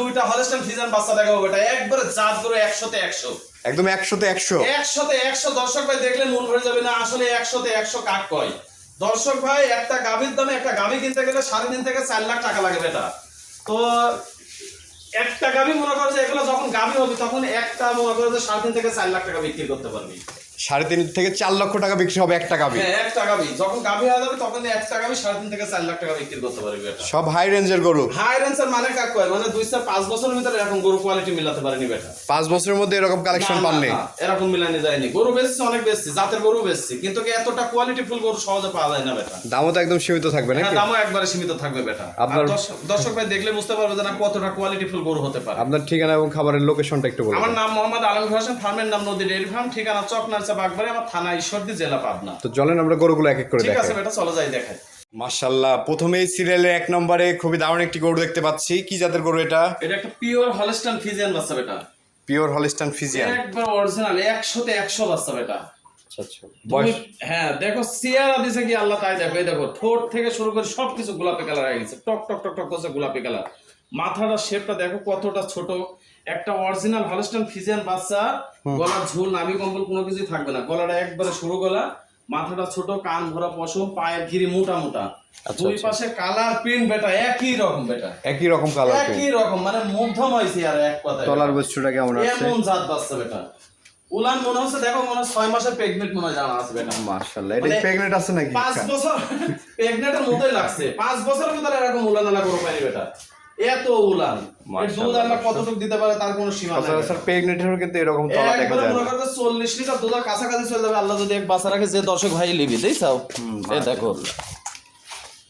দুইটা হলস্টাইন বাচ্চা দেখাবো বেটা। একবারে জাত করে একশোতে একশো। একদম একশোতে একশো। একশোতে একশো দর্শক ভাই দেখলে মন ভরে যাবে না আসলে একশোতে একশো কাক কয়। দর্শক ভাই একটা গাভীর দামে একটা গাভী কিনতে গেলে সাড়ে তিন থেকে চার লাখ টাকা লাগে বেটা। তো একটা গাভী মনে করো যে এগুলো যখন গাভী হবে তখন একটা মনে করো যে সাড়ে তিন থেকে চার লাখ টাকা বিক্রি করতে পারবি। সাড়ে তিন থেকে চার লক্ষ টাকা বিক্রি হবে একটা হ্যাঁ একটা গাভী যখন গাভী হয়ে যাবে তখন একটা গাভী সাড়ে তিন থেকে চার লাখ টাকা বিক্রি করতে পারবি সব হাই রেঞ্জের গরু। হাই রেঞ্জের মানে কাক মানে দুই চার পাঁচ বছরের ভিতরে এরকম গরু কোয়ালিটি মিলাতে পারেনি বেটা। পাঁচ বছরের মধ্যে এরকম কালেকশন পাননি? এরকম মিলানি যায়নি। গরু বেচছি অনেক বেচছি জাতের গরু বেচছি কিন্তু এতটা কোয়ালিটি ফুল গরু সহজে পাওয়া যায় না বেটা। দামও তো একদম সীমিত থাকবে না দামও একবারে সীমিত থাকবে বেটা। আপনার- দর্শক- ভাই দেখলে বুঝতে পারবে যে না কতটা কোয়ালিটি ফুল গরু হতে পারে। আপনার ঠিকানা এবং খাবারের লোকেশনটা একটু বলুন আমার নাম মোহাম্মদ আলম হোসেন ফার্মের নাম নদী ডেয়ারি ফার্ম ঠিকানা বাগবাড়ি আমার থানা ঈশ্বরদী জেলা পাবনা। তো চলেন আমরা গরুগুলো এক এক করে ঠিক আছে বেটা চলো যাই দেখাই। মাশাল্লাহ প্রথমেই এক নম্বরে খুবই দারুণ একটি গরু দেখতে পাচ্ছি। কি জাতের গরু এটা? এটা একটা পিওর হলস্টান ফিজিয়ান বাচ্চা বেটা। পিওর হলিস্টান ফিজিয়ান একবার অরিজিনাল একশোতে একশো বাচ্চা বেটা। আচ্ছা আচ্ছা। হ্যাঁ দেখো সিয়ারা দিছে কি আল্লাহ তাই দেখো। এই দেখো ঠোঁট থেকে শুরু করে সবকিছু গোলাপি কালার হয়ে গেছে। টক টক টক টক করছে গোলাপি কালার মাথাটা শেপটা দেখো কতটা ছোট। একটা অরিজিনাল হলস্টাইন ফিজিয়ান বাচ্চা গলার ঝুল নাভি কম্বল কোনো কিছুই থাকবে না। গলাটা একবারে সরু গলা মাথাটা ছোট কান ভরা পশম পায়ের ঘিরি মোটা মোটা। আচ্ছা, দুই আচ্ছা। পাশে কালার প্রিন্ট বেটা একই রকম বেটা। একই রকম কালার একই রকম মানে মধ্যম হয়েছে আর এক কথায়। তলার বস্তুটা কেমন আছে? এমন জাত বাচ্চা বেটা। উলান মনে হচ্ছে দেখো মনে হয় ছয় মাসের প্রেগনেন্ট মনে হয় জানা আছে বেটা। মাশাল্লাহ এটা মানে প্রেগনেন্ট আছে নাকি? পাঁচ বছর প্রেগনেন্টের মতোই লাগছে। পাঁচ বছরের ভিতরে এরকম উলান আলা করে পাইনি বেটা। এত উলান। দুধ আল্লাহ কতটুকু দিতে পারে তার কোনো সীমা নাই। প্রেগনেন্টেরও কিন্তু এরকম তলা দেখা যায় মনে না। করো চল্লিশ লিটার দুধের কাছাকাছি চলে যাবে আল্লাহ যদি এক বাচ্চা রাখে যে দর্শক ভাই লিবি তাই চাও এই দেখো।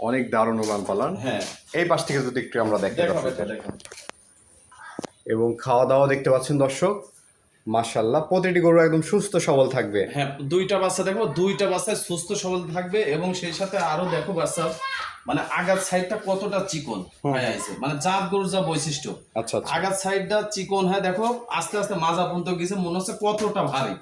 অনেক দারুণ উলান পালান। হ্যাঁ। এই পাশ থেকে যদি একটু আমরা দেখতে এবং খাওয়া দাওয়া দেখতে পাচ্ছেন দর্শক মাশাল্লাহ প্রতিটি গরু একদম সুস্থ সবল থাকবে। হ্যাঁ দুইটা বাচ্চা দেখো দুইটা বাচ্চায় সুস্থ সবল থাকবে এবং সেই সাথে আরও দেখো বাচ্চা। মানে আগার সাইডটা কতটা চিকন হয়ে আছে? মানে জাত গরুর যা বৈশিষ্ট্য। আচ্ছা আচ্ছা। আগার সাইডটা চিকন হয় দেখো আস্তে আস্তে মাজা পর্যন্ত গেছে মনে হচ্ছে কতটা ভারী।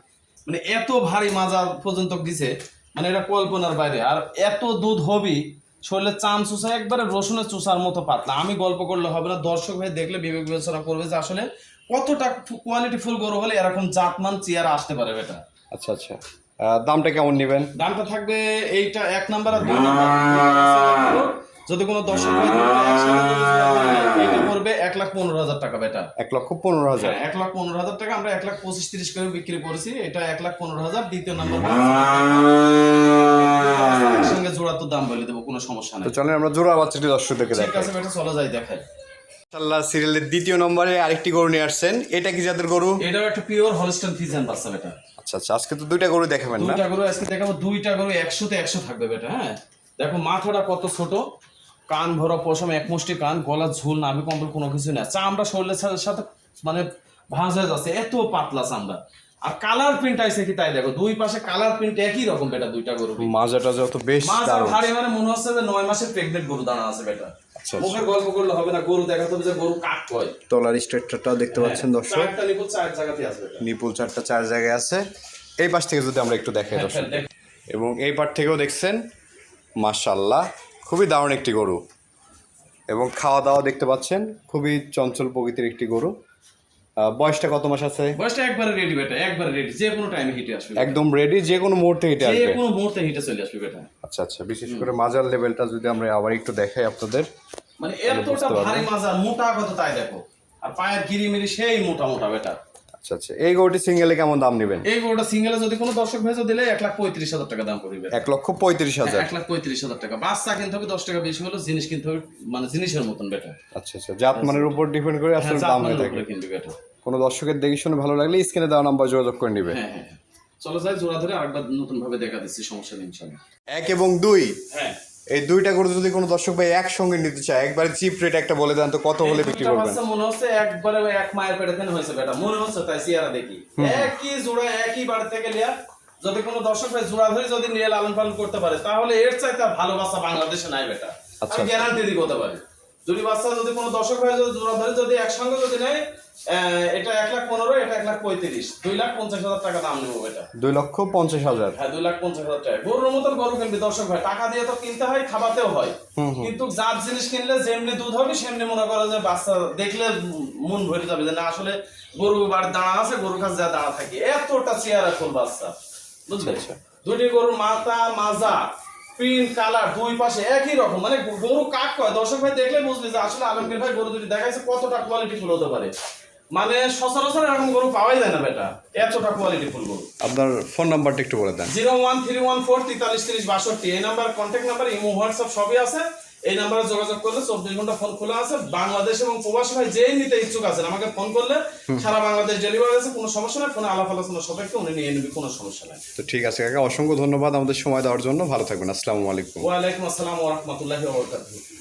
মানে এত ভারী মাজা পর্যন্ত গেছে মানে এটা কল্পনার বাইরে। আর এত দুধ হবি শরীরে চাম চুষা একবারে রসুনের চুষার মতো পাতলা। আমি গল্প করলে হবে না দর্শক ভাই দেখলে বিবেক বিবেচনা করবে যে আসলে কতটা কোয়ালিটি ফুল গরু হলে এরকম জাতমান চেয়ার আসতে পারে বেটা। আচ্ছা আচ্ছা। আহ, দামটা কেমন নেবেন? দামটা থাকবে এইটা এক নাম্বার আর দুই নাম্বার। যদি কোনো দর্শক ভাই পড়বে এক লাখ পনেরো হাজার টাকা বেটা। এক লক্ষ পনেরো হাজার। হ্যাঁ, এক লাখ পনেরো হাজার টাকা আমরা এক লাখ পঁচিশ তিরিশ করে বিক্রি করেছি এটা এক লাখ পনেরো হাজার দ্বিতীয় নাম্বার সঙ্গে জোড়া তো দাম বলে দেবো কোনো সমস্যা নেই। চলেন আমরা জোড়া বাচ্চাটি দর্শকদেরকে ঠিক আছে বেটা চলে যাই দেখাই। সিরিয়ালের দ্বিতীয় নম্বরে আরেকটি গরু নিয়ে আসছেন। এটা কি জাতের গরু? এটাও একটা পিওর হলস্টাইন ফিজিয়ান বাচ্চা বেটা। আচ্ছা আচ্ছা আজকে তো দুইটা গরু দেখাবেন না? দুইটা গরু আজকে দেখাবো দুইটা গরু একশোতে একশো থাকবে বেটা হ্যাঁ। দেখো মাথাটা কত ছোট কান ভরা পশম এক মুষ্টি কান গলা ঝুল নাভি কম্বল কোনো কিছু না। চামড়া শরীরের সাথে সাথে মানে ভাঁজ হয়ে যাচ্ছে এত পাতলা চামড়া। আর কালার প্রিন্ট আইছে কি তাই দেখো দুই পাশে কালার প্রিন্ট একই রকম বেটা দুইটা গরু মাজাটা যত বেশ মাছ আর মানে মনে হচ্ছে যে নয় মাসের প্রেগনেন্ট গরু দাঁড়া আছে বেটা। আচ্ছা, মুখের গল্প করলে হবে না গরু দেখাতে হবে যে গরু কাক কয় তলার স্ট্রেকচারটাও দেখতে পাচ্ছেন দর্শক। চারটা নিপুল চার জায়গাতে এটা। নিপুল চারটা চার জায়গায় আছে। এই পাশ থেকে যদি আমরা একটু দেখাই দর্শক এবং এই পার থেকেও দেখছেন মাশাল্লাহ খুবই দারুণ একটি গরু। এবং খাওয়া দাওয়া দেখতে পাচ্ছেন খুবই চঞ্চল প্রকৃতির একটি গরু। বয়সটা কত মাস আছে? বয়সটা একবারে রেডি বেটা একবারে রেডি যে কোনো টাইমে হিটে আসবে। একদম রেডি যে কোনো মুহূর্তে হেঁটে যে কোনো মুহূর্তে হিটে চলে আসবে বেটা। আচ্ছা আচ্ছা বিশেষ করে মাজার লেভেলটা যদি আমরা আবার একটু দেখাই আপনাদের মানে এতটা ভারী মাজার মোটা কত তাই দেখো। আর পায়ের গিরিমিরি সেই মোটা মোটা বেটা। আচ্ছা আচ্ছা। এই গরুটি সিঙ্গেলে কেমন দাম নেবেন? এই গরুটা সিঙ্গেলে যদি কোনো দর্শক ভেজে দিলে এক লাখ পঁয়ত্রিশ হাজার টাকা দাম পড়বে। এক লক্ষ পঁয়ত্রিশ হাজার। এক লাখ পঁয়ত্রিশ হাজার টাকা। বাচ্চা কিনতে হবে দশ টাকা বেশি হলো জিনিস কিনতে হবে মানে জিনিসের মতন বেটা আচ্ছা আচ্ছা। জাত মানের উপর ডিপেন্ড করে হ্যাঁ আসলে দাম হয়ে থাকে। উপরে কিনবি কোনো দর্শকের দেখে শুনে ভালো লাগলে স্ক্রিনে দেওয়া নাম্বার যোগাযোগ করে নিবে হ্যাঁ হ্যাঁ। চলো যাই জোড়া ধরে আরেকবার নতুন ভাবে দেখা দিচ্ছি সমস্যা নেই এক এবং দুই। হ্যাঁ। এই দুইটা গরু যদি কোনো দর্শক ভাই একসঙ্গে নিতে চায় একবারে চিপ রেট একটা বলে দেন তো কত হলে বিক্রি করবেন? মনে হচ্ছে একবারে ওই এক মায়ের পেটে থেকে হয়েছে বেটা মনে হচ্ছে তাই সিয়ারা দেখি। একই জোড়া একই বার থেকে লিয়া যদি কোনো দর্শক ভাই জোড়া ধরে যদি নিয়ে লালন পালন করতে পারে তাহলে এর চাইতে ভালোবাসা ভালো বাংলাদেশে নাই বেটা। আমি গ্যারান্টি দিই করতে পারি দুটি বাচ্চা যদি কোনো দর্শক ভাই যদি জোড়া ধরে যদি একসঙ্গে যদি নেয় এটা এক লাখ পনেরো এটা এক লাখ পঁয়ত্রিশ। দুই লাখ পঞ্চাশ হাজার টাকা দাম নেব এটা। দুই লক্ষ পঞ্চাশ হাজার। হ্যাঁ দুই লাখ পঞ্চাশ হাজার টাকা। গরুর মতন গরু কিনবি দর্শক ভাই টাকা দিয়ে তো কিনতে হয় খাওয়াতেও হয়। কিন্তু যার জিনিস কিনলে যেমনি দুধ হবে সেমনি মনে করো যে বাচ্চা দেখলে মন ভরে যাবে যে না আসলে গরু বাড়ি দাঁড়া আছে গরুর কাছে যা দাঁড়া থাকে। এতটা চেয়ারা ফুল বাচ্চা বুঝলে? দুটি গরুর মাথা মাজা। প্রিন্ট কালার দুই পাশে একই রকম। মানে গরু কাক কয়? দর্শক ভাই দেখলে বুঝবে যে আসলে আলমগীর ভাই গরু দুটি দেখাইছে কতটা কোয়ালিটি ফুল হতে পারে। মানে সচরাচর এরকম গরু পাওয়াই যায় না বেটা। এতটা কোয়ালিটি ফুল গরু। আপনার ফোন নাম্বারটা একটু বলে দেন। Zero one three one four তেতাল্লিশ তিরিশ বাষট্টি। এই number contact number imo WhatsApp সবই আছে। এই নাম্বারে যোগাযোগ করলে চব্বিশ ঘণ্টা ফোন খোলা আছে। বাংলাদেশ এবং প্রবাসী ভাই যেই নিতে ইচ্ছুক আছেন আমাকে ফোন করলে সারা বাংলাদেশ ডেলিভারি আছে কোনো সমস্যা নাই ফোনে আলাপ আলোচনা সবাইকে উনি নিয়ে নেবে কোনো সমস্যা নাই। তো ঠিক আছে কাকা অসংখ্য ধন্যবাদ আমাদের সময় দেওয়ার জন্য ভালো থাকবেন আসসালামু আলাইকুম। ওয়ালাইকুম আসসালাম ওবরাকাতুহু